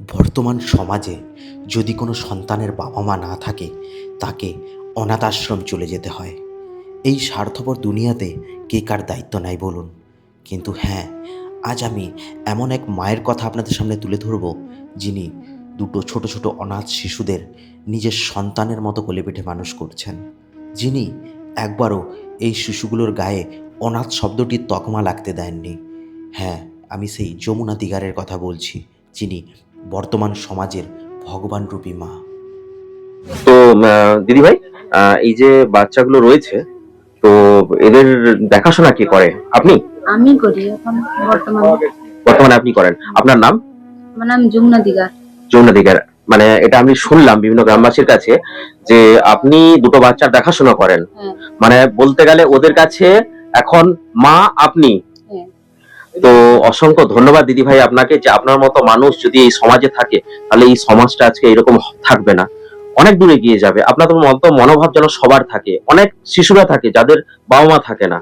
বর্তমান সমাজে যদি কোনো সন্তানের বাবা মা না থাকে, তাকে অনাথ আশ্রম চলে যেতে হয়। এই স্বার্থপর দুনিয়াতে কে কার দায়িত্ব নাই বলুন? কিন্তু হ্যাঁ আজ আমি এমন এক মায়ের কথা আপনাদের সামনে তুলে ধরব, যিনি দুটো ছোট ছোট অনাথ শিশুদের নিজের সন্তানের মতো কোলে পিঠে মানুষ করছেন। যিনি একবারও এই শিশুগুলোর গায়ে অনাথ শব্দটির তকমা লাগতে দেননি। হ্যাঁ আমি সেই যমুনা দিগারের কথা বলছি, যিনি বর্তমান সমাজের ভগবান রূপী মা। তো দিদি ভাই এই যে বাচ্চাগুলো রয়েছে তো এদের দেখাশোনা কি করে? আপনি? আমি করি এখন বর্তমানে বর্তমানে আপনি করেন। আপনার নাম? আমার নাম যমুনা দিগার। যমুনা দিগার। মানে এটা আমি শুনলাম বিভিন্ন গ্রামবাসীর কাছে যে আপনি দুটো বাচ্চার দেখাশোনা করেন। হ্যাঁ। মানে বলতে গেলে ওদের কাছে এখন মা আপনি। তো অসংখ্য ধন্যবাদ দিদি ভাই আপনাকে যে আপনার মতো মানুষ যদি এই সমাজে থাকে, তাহলে এই সমাজটা আজকে এরকম থাকবে না। অনেক দূরে গিয়ে যাবে। আপনাদের মতো মনোভাব যেন সবার থাকে। অনেক শিশুরা থাকে যাদের বাবা মা থাকে না।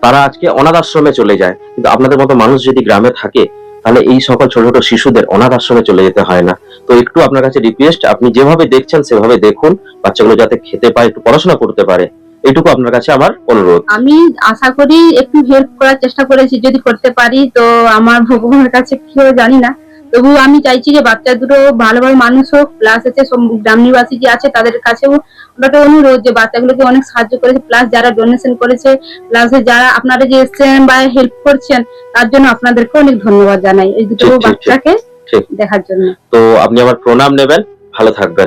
তারা আজকে অনাথ আশ্রমে চলে যায়। কিন্তু আপনাদের মতো মানুষ যদি গ্রামে থাকে, তাহলে এই সকল ছোট ছোট শিশুদের অনাথ আশ্রমে চলে যেতে হয় না। তো একটু আপনার কাছে রিকোয়েস্ট আপনি যেভাবে দেখছেন, সেভাবে দেখুন। বাচ্চাগুলো যাতে খেতে পায়, একটু পড়াশোনা করতে পারে। এইটুকু আপনার কাছে আমার অনুরোধ। আমি আশা করি একটু হেল্প করার চেষ্টা করেছি যদি করতে পারি তো আমার ভগবানের কাছে কি হবে জানি না। তবু আমি চাইছি যে বাচ্চা দুটো ভালোভাবে মানুষ হোক প্লাস হচ্ছে সব- গ্রাম নিবাসী যে আছে তাদের কাছেও আমার একটা অনুরোধ যে বাচ্চাগুলোকে অনেক সাহায্য করেছে প্লাস যারা ডোনেশন করেছে প্লাস যারা আপনারা যে এসছেন বা হেল্প করছেন তার জন্য আপনাদেরকে অনেক ধন্যবাদ জানাই এই দুটো। বাচ্চাকে দেখার জন্য। তো আপনি আমার প্রণাম নেবেন ভালো থাকবেন।